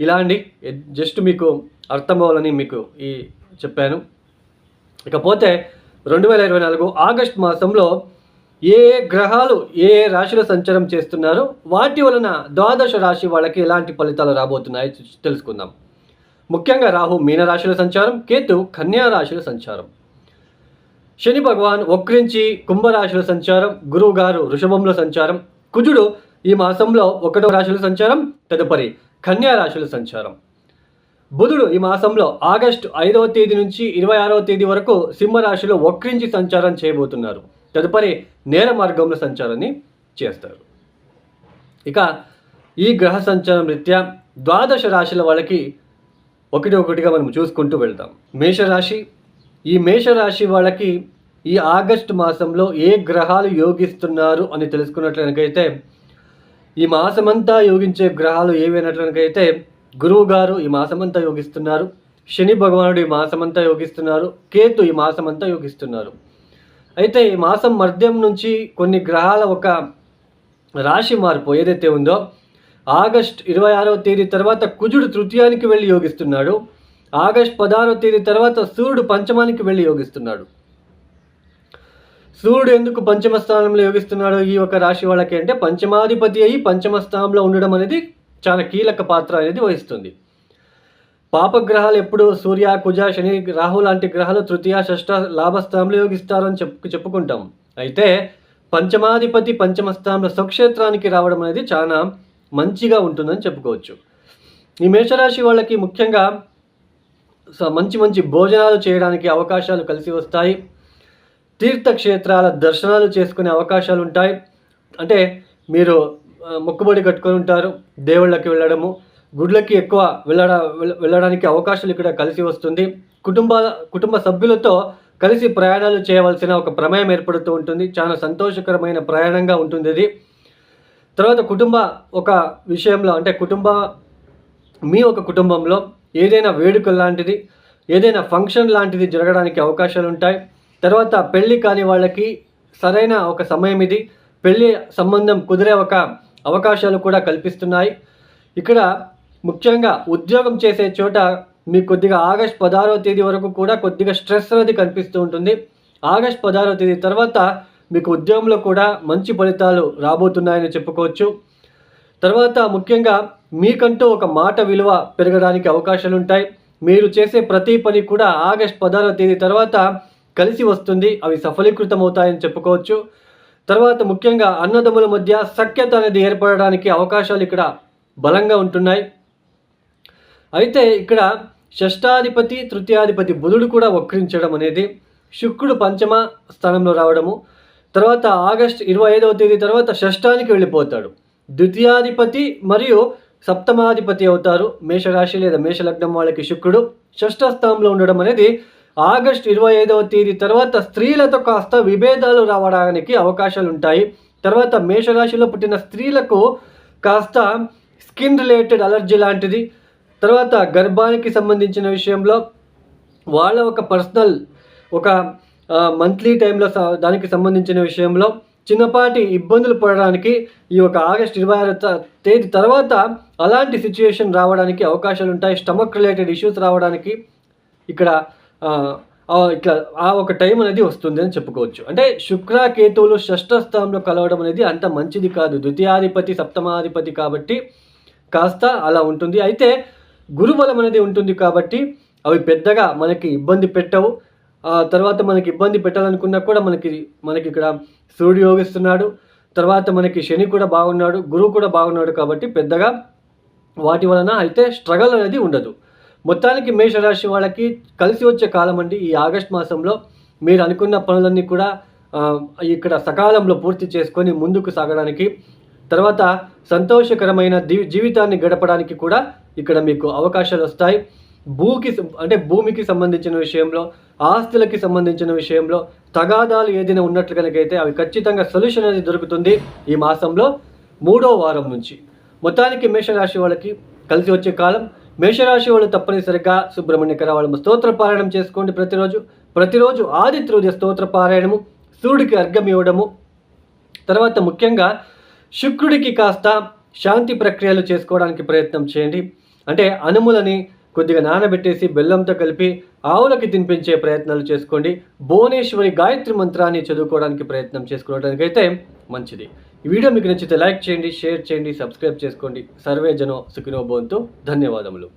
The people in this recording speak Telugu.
ఇలా అండి. జస్ట్ మీకు అర్థం అవ్వాలని మీకు ఈ చెప్పాను. ఇకపోతే రెండు వేల ఇరవై నాలుగు ఆగస్ట్ మాసంలో ఏ గ్రహాలు ఏ ఏ రాశిలో సంచారం చేస్తున్నారో వాటి వలన ద్వాదశ రాశి వాళ్ళకి ఎలాంటి ఫలితాలు రాబోతున్నాయో తెలుసుకుందాం. ముఖ్యంగా రాహు మీనరాశిలో సంచారం కేతు కన్యా రాశిలో సంచారం. శని భగవాన్ వక్రించి కుంభరాశిలో సంచారం గురువు గారు వృషభంలో సంచారం కుజుడు ఈ మాసంలో ఒకటో రాశిలో సంచారం తదుపరి కన్యారాశుల సంచారం. బుధుడు ఈ మాసంలో ఆగస్టు ఐదవ తేదీ నుంచి ఇరవై ఆరవ తేదీ వరకు సింహరాశిలో వక్రించి సంచారం చేయబోతున్నారు. తదుపరి నేర మార్గంలో సంచారాన్ని చేస్తారు. ఇక ఈ గ్రహ సంచారం రీత్యా ద్వాదశ రాశుల వాళ్ళకి ఒకటి ఒకటిగా మనం చూసుకుంటూ వెళ్తాం మేషరాశి ఈ మేషరాశి వాళ్ళకి ఈ ఆగస్టు మాసంలో ఏ గ్రహాలు యోగిస్తున్నారు అని తెలుసుకున్నట్లయితే ఈ మాసమంతా యోగించే గ్రహాలు ఏవి గురువు గారు ఈ మాసమంతా యోగిస్తున్నారు శని భగవానుడు ఈ మాసమంతా యోగిస్తున్నారు కేతు ఈ మాసమంతా యోగిస్తున్నారు. అయితే ఈ మాసం మధ్యం నుంచి కొన్ని గ్రహాల ఒక రాశి మార్పు ఏదైతే ఉందో ఆగస్ట్ ఇరవై ఆరవ తేదీ తర్వాత కుజుడు తృతీయానికి వెళ్ళి యోగిస్తున్నాడు ఆగస్ట్ పదహారవ తేదీ తర్వాత సూర్యుడు పంచమానికి వెళ్ళి యోగిస్తున్నాడు. సూర్యుడు ఎందుకు పంచమ స్థానంలో యోగిస్తున్నాడు ఈ ఒక రాశి వాళ్ళకి అంటే పంచమాధిపతి అయి పంచమ స్థానంలో ఉండడం అనేది చాలా కీలక పాత్ర అనేది వహిస్తుంది. పాపగ్రహాలు ఎప్పుడు సూర్య కుజ శని రాహు లాంటి గ్రహాలు తృతీయ షష్ట లాభస్థానంలో యోగిస్తారని చెప్పు చెప్పుకుంటాం. అయితే పంచమాధిపతి పంచమ స్థానంలో స్వక్షేత్రానికి రావడం అనేది చాలా మంచిగా ఉంటుందని చెప్పుకోవచ్చు. ఈ మేషరాశి వాళ్ళకి ముఖ్యంగా స- మంచి మంచి భోజనాలు చేయడానికి అవకాశాలు కలిసి వస్తాయి. తీర్థక్షేత్రాల దర్శనాలు చేసుకునే అవకాశాలు ఉంటాయి అంటే మీరు మొక్కుబడి కట్టుకొని ఉంటారు దేవుళ్ళకి వెళ్ళడము గుడ్లకి ఎక్కువ వెళ్ళడ వెళ్ళ- వెళ్ళడానికి అవకాశాలు ఇక్కడ కలిసి వస్తుంది. కుటుంబ కుటుంబ సభ్యులతో కలిసి ప్రయాణాలు చేయవలసిన ఒక ప్రమేయం ఏర్పడుతూ ఉంటుంది. చాలా సంతోషకరమైన ప్రయాణంగా ఉంటుంది ఇది. తర్వాత కుటుంబ ఒక విషయంలో అంటే కుటుంబ మీ ఒక కుటుంబంలో ఏదైనా వేడుక లాంటిది ఏదైనా ఫంక్షన్ లాంటిది జరగడానికి అవకాశాలు ఉంటాయి తర్వాత పెళ్ళి కాని వాళ్ళకి సరైన ఒక సమయం ఇది. పెళ్ళి సంబంధం కుదిరే ఒక అవకాశాలు కూడా కల్పిస్తున్నాయి. ఇక్కడ ముఖ్యంగా ఉద్యోగం చేసే చోట మీకు కొద్దిగా ఆగస్ట్ పదహారవ తేదీ వరకు కూడా కొద్దిగా స్ట్రెస్ అనేది కనిపిస్తూ ఉంటుంది. ఆగస్ట్ పదహారవ తేదీ తర్వాత మీకు ఉద్యోగంలో కూడా మంచి ఫలితాలు రాబోతున్నాయని చెప్పుకోవచ్చు. తర్వాత ముఖ్యంగా మీకంటూ ఒక మాట విలువ పెరగడానికి అవకాశాలు ఉంటాయి మీరు చేసే ప్రతి పని కూడా ఆగస్ట్ పదహారవ తేదీ తర్వాత కలిసి వస్తుంది. అవి సఫలీకృతం అవుతాయని చెప్పుకోవచ్చు. తర్వాత ముఖ్యంగా అన్నదమ్ముల మధ్య సఖ్యత అనేది ఏర్పడడానికి అవకాశాలు ఇక్కడ బలంగా ఉంటున్నాయి. అయితే ఇక్కడ షష్టాధిపతి తృతీయాధిపతి బుధుడు కూడా వక్రించడం అనేది శుక్రుడు పంచమ స్థానంలో రావడము తర్వాత ఆగస్ట్ ఇరవై ఐదవ తేదీ తర్వాత షష్టానికి వెళ్ళిపోతాడు. ద్వితీయాధిపతి మరియు సప్తమాధిపతి అవుతారు. మేషరాశి లేదా మేషలగ్నం వాళ్ళకి శుక్రుడు షష్ఠ స్థానంలో ఉండడం అనేది ఆగస్ట్ ఇరవై ఐదవ తేదీ తర్వాత స్త్రీలతో కాస్త విభేదాలు రావడానికి అవకాశాలు ఉంటాయి తర్వాత మేషరాశిలో పుట్టిన స్త్రీలకు కాస్త స్కిన్ రిలేటెడ్ అలర్జీ లాంటిది. తర్వాత గర్భానికి సంబంధించిన విషయంలో వాళ్ళ ఒక పర్సనల్ ఒక మంత్లీ టైంలో స- దానికి సంబంధించిన విషయంలో చిన్నపాటి ఇబ్బందులు పడడానికి ఈ ఒక ఆగస్ట్ ఇరవై ఆరు త- తేదీ తర్వాత అలాంటి సిచ్యుయేషన్ రావడానికి అవకాశాలు ఉంటాయి స్టమక్ రిలేటెడ్ ఇష్యూస్ రావడానికి ఇక్కడ ఇట్లా ఆ ఒక టైం అనేది వస్తుంది అని చెప్పుకోవచ్చు. అంటే శుక్ర కేతువులు షష్ఠ స్థానంలో కలవడం అనేది అంత మంచిది కాదు. ద్వితీయాధిపతి సప్తమాధిపతి కాబట్టి కాస్త అలా ఉంటుంది. అయితే గురుబలం అనేది ఉంటుంది కాబట్టి అవి పెద్దగా మనకి ఇబ్బంది పెట్టవు. ఆ తర్వాత మనకి ఇబ్బంది పెట్టాలనుకున్నా కూడా మనకి మనకి ఇక్కడ సూర్యుడు యోగిస్తున్నాడు. తర్వాత మనకి శని కూడా బాగున్నాడు. గురువు కూడా బాగున్నాడు కాబట్టి పెద్దగా వాటి వలన అయితే స్ట్రగల్ అనేది ఉండదు. మొత్తానికి మేషరాశి వాళ్ళకి కలిసి వచ్చే కాలం అండి ఈ ఆగస్ట్ మాసంలో. మీరు అనుకున్న పనులన్నీ కూడా ఇక్కడ సకాలంలో పూర్తి చేసుకొని ముందుకు సాగడానికి తర్వాత సంతోషకరమైన జీవితాన్ని గడపడానికి కూడా ఇక్కడ మీకు అవకాశాలు వస్తాయి. భూకి అంటే భూమికి సంబంధించిన విషయంలో ఆస్తులకి సంబంధించిన విషయంలో తగాదాలు ఏదైనా ఉన్నట్లు కనుకైతే అవి ఖచ్చితంగా సొల్యూషన్ అనేది దొరుకుతుంది ఈ మాసంలో మూడో వారం నుంచి. మొత్తానికి మేషరాశి వాళ్ళకి కలిసి వచ్చే కాలం మేషరాశి వాళ్ళు తప్పనిసరిగా సుబ్రహ్మణ్య వాళ్ళ స్తోత్ర పారాయణం చేసుకోండి ప్రతిరోజు. ప్రతిరోజు ఆదిత్య స్తోత్ర పారాయణము సూర్యుడికి అర్ఘం ఇవ్వడము. తర్వాత ముఖ్యంగా శుక్రుడికి కాస్త శాంతి ప్రక్రియలు చేసుకోవడానికి ప్రయత్నం చేయండి. అంటే అనుములని కొద్దిగా నానబెట్టేసి బెల్లంతో కలిపి ఆవులకి తినిపించే ప్రయత్నాలు చేసుకోండి. భువనేశ్వరి గాయత్రి మంత్రాన్ని చదువుకోవడానికి ప్రయత్నం చేసుకోవడానికైతే మంచిది. ఈ వీడియో మీకు నచ్చితే లైక్ చేయండి షేర్ చేయండి సబ్స్క్రైబ్ చేసుకోండి. సర్వే జనో సుఖినో ధన్యవాదములు.